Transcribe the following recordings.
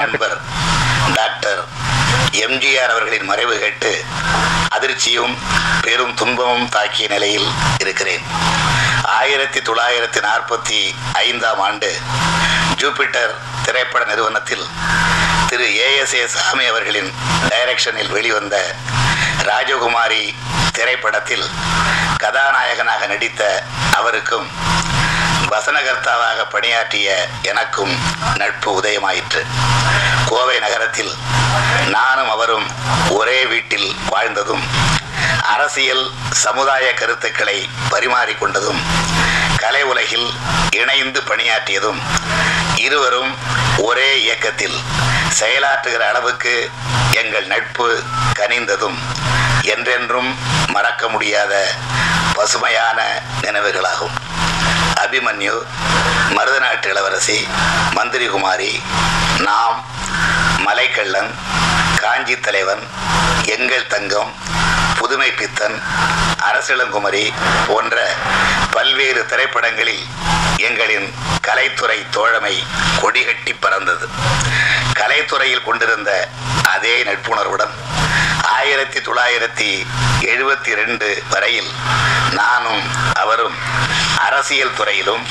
நண்பர் டாக்டர் எம்ஜிஆர் அவர்களின் மறைவு கேட்டு அதிர்ச்சியும் பெரும் துன்பமும் தாக்கிய நிலையில் இருக்கிறேன். ஆயிரத்தி தொள்ளாயிரத்தி நாற்பத்தி ஐந்தாம் ஆண்டு ஜூபிட்டர் திரைப்பட நிறுவனத்தில் திரு ஏஎஸ்ஏ சாமி அவர்களின் டைரக்ஷனில் வெளிவந்த ராஜகுமாரி திரைப்படத்தில் கதாநாயகனாக நடித்த அவருக்கும் வசனகர்த்தாவாக பணியாற்றிய எனக்கும் நட்பு உதயமாயிற்று. கோவை நகரத்தில் நானும் அவரும் ஒரே வீட்டில் வாழ்ந்ததும் அரசியல் சமுதாய கருத்துக்களை பரிமாறிக்கொண்டதும் கலை உலகில் இணைந்து பணியாற்றியதும் இருவரும் ஒரே இயக்கத்தில் செயலாற்றுகிற அளவுக்கு எங்கள் நட்பு கனிந்ததும் என்றென்றும் மறக்க முடியாத பசுமையான நினைவுகளாகும் அபிமன்யு மருதநாட்டு இளவரசி மந்திரிகுமாரி நாம் மலைக்கள்ளன் காஞ்சி தலைவன் எங்கள் தங்கம் புதுமை பித்தன் அரசிளங்குமரி போன்ற பல்வேறு திரைப்படங்களில் எங்களின் கலைத்துறை தோழமை கொடிகட்டி பறந்தது. கலைத்துறையில் கொண்டிருந்த அதே நட்புணர்வுடன் ஆயிரத்தி தொள்ளாயிரத்தி எழுபத்தி ரெண்டு வரையில் நானும் அவரும் அரசியல் துறையிலும்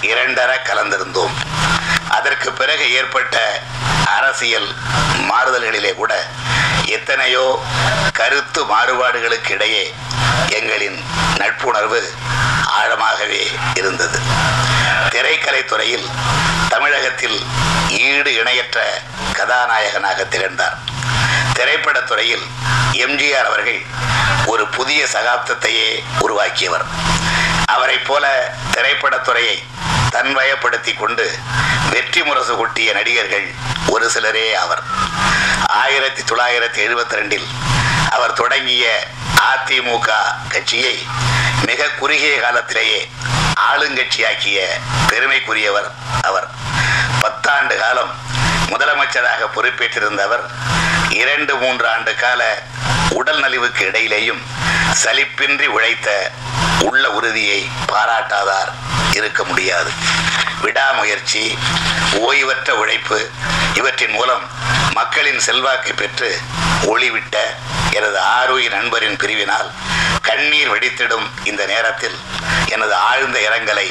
இரண்டர கலந்திருந்தோம். அதற்கு பிறகு ஏற்பட்ட அரசியல் மாறுதல்களிலே கூட எத்தனையோ கருத்து மாறுபாடுகளுக்கு இடையே எங்களின் நட்புணர்வு ஆழமாகவே இருந்தது. திரைக்கலைத்துறையில் தமிழகத்தில் ஈடு இணையற்ற கதாநாயகனாக திகழ்ந்தார். திரைப்பட துறையில் எம்ஜிஆர் அவர்கள் ஒரு புதிய சகாப்தத்தையே உருவாக்கியவர். அவரை போல திரைப்படத்துறையை தன்வயப்படுத்தி கொண்டு வெற்றி முரசு கொட்டிய நடிகர்கள் ஒரு சிலரே அவர். ஆயிரத்தி தொள்ளாயிரத்தி எழுபத்தி ரெண்டில் அவர் தொடங்கிய அதிமுக கட்சியை மிக குறுகிய காலத்திலேயே ஆளுங்கட்சியாக்கிய பெருமைக்குரியவர் அவர். பத்தாண்டு காலம் முதலமைச்சராக பொறுப்பேற்றிருந்தவர் இரண்டு மூன்று ஆண்டு கால உடல் நலிவுக்கு இடையிலேயும் சலிப்பின்றி உழைத்த உள்ள உறுதியை பாராட்டாதார் இருக்க முடியாது. விடாமுயற்சி ஓய்வற்ற உழைப்பு இவற்றின் மூலம் மக்களின் செல்வாக்கை பெற்று ஒளிவிட்ட எனது ஆரோக்கிய நண்பரின் பிரிவினால் கண்ணீர் வெடித்திடும் இந்த நேரத்தில் எனது ஆழ்ந்த இரங்கலை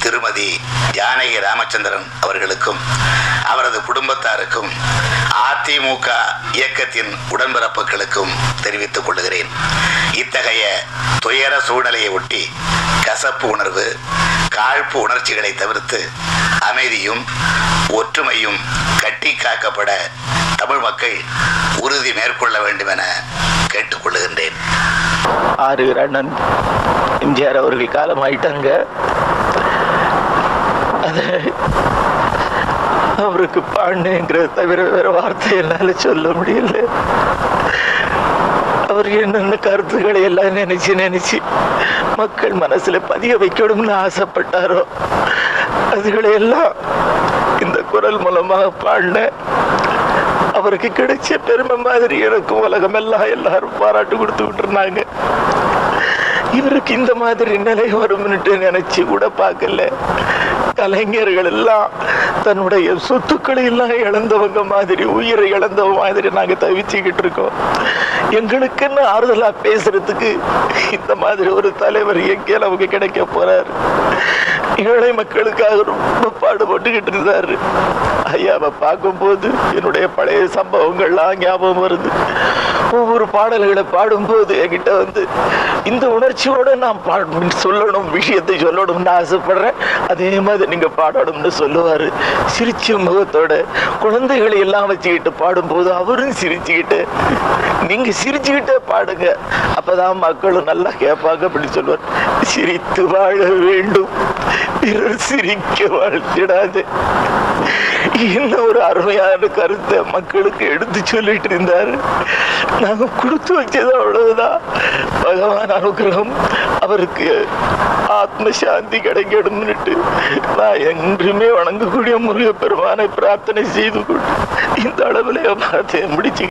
திருமதி ஜானகி ராமச்சந்திரன் அவர்களுக்கும் அவரது குடும்பத்தாருக்கும் அதிமுக இயக்கத்தின் உடன்பிறப்புகளுக்கும் தெரிவித்துக் கொள்கிறேன். இத்தகைய துயர சூழ்நிலையை ஒட்டி கசப்பு உணர்வு காழ்ப்பு உணர்ச்சிகளை தவிர்த்து அமைதியும் ஒற்றுமையும் கட்டி காக்கப்பட தமிழ் மக்கள் உறுதி மேற்கொள்ள வேண்டும் என கேட்டுக்கொள்ளுகின்றேன். ஆறு அண்ணன் எம்ஜிஆர் அவர்கள் காலமாயிட்டாங்க அது அவருக்கு பாண்டுங்கிறத தவிர வேற வார்த்தை என்னால சொல்ல முடியல. அவர் என்னென்ன கருத்துக்களை எல்லாம் நினைச்சு நினைச்சு மக்கள் மனசுல பதிய வைக்கணும்னு ஆசைப்பட்டாரோ அதுகளை எல்லாம் இந்த குரல் மூலமாக பாடின அவருக்கு கிடைச்ச பெருமை மாதிரி எனக்கும் உலகம் எல்லாம் எல்லாரும் பாராட்டு கொடுத்து இருந்தாங்க இவருக்கு இந்த மாதிரி நிலை வரும்னுட்டு நினைச்சு கூட பார்க்கல. கலைஞர்கள் எல்லாம் தன்னுடைய சொத்துக்களை எல்லாம் இழந்தவங்க மாதிரி உயிரை இழந்தவங்க மாதிரி நாங்க தவிச்சுக்கிட்டு இருக்கோம். எங்களுக்குன்னு ஆறுதலா பேசுறதுக்கு இந்த மாதிரி ஒரு தலைவர் எங்கேயும் நமக்கு கிடைக்க போறாரு. ஏழை மக்களுக்காக ரொம்ப பாடுபட்டுக்கிட்டு இருந்தாரு. ஐயாவை பார்க்கும்போது என்னுடைய பழைய சம்பவங்கள்லாம் ஞாபகம் வருது. ஒவ்வொரு பாடல்களை பாடும்போது என்கிட்ட வந்து இந்த உணர்ச்சியோடு நான் பாட சொல்லணும் விஷயத்தை சொல்லணும்னு ஆசைப்படுறேன். அதே மாதிரி நீங்கள் பாடணும்னு சொல்லுவார். சிரிச்ச முகத்தோட குழந்தைகளை எல்லாம் வச்சுக்கிட்டு பாடும்போது அவரும் சிரிச்சுக்கிட்டு நீங்கள் சிரிச்சுக்கிட்டே பாடுங்க. அப்போதான் மக்களும் நல்லா கேட்பாங்க அப்படின்னு சொல்லுவார். சிரித்து வாழ வேண்டும். பிறர் சிரிக்க வாழ்த்திடாது என்ன ஒரு அருமையான கருத்தை மக்களுக்கு எடுத்து சொல்லிட்டு இருந்தாரு? நாங்க கொடுத்து வச்சது அவ்வளவுதான். பகவான் அனுகிரகம் அவருக்கு ஆத்ம சாந்தி கிடைக்கணும்னுட்டு நான் என்றுமே வணங்கக்கூடிய முருகப்பெருமானை பிரார்த்தனை செய்து கொண்டு இந்த அளவுல பார்த்தேன் முடிச்சு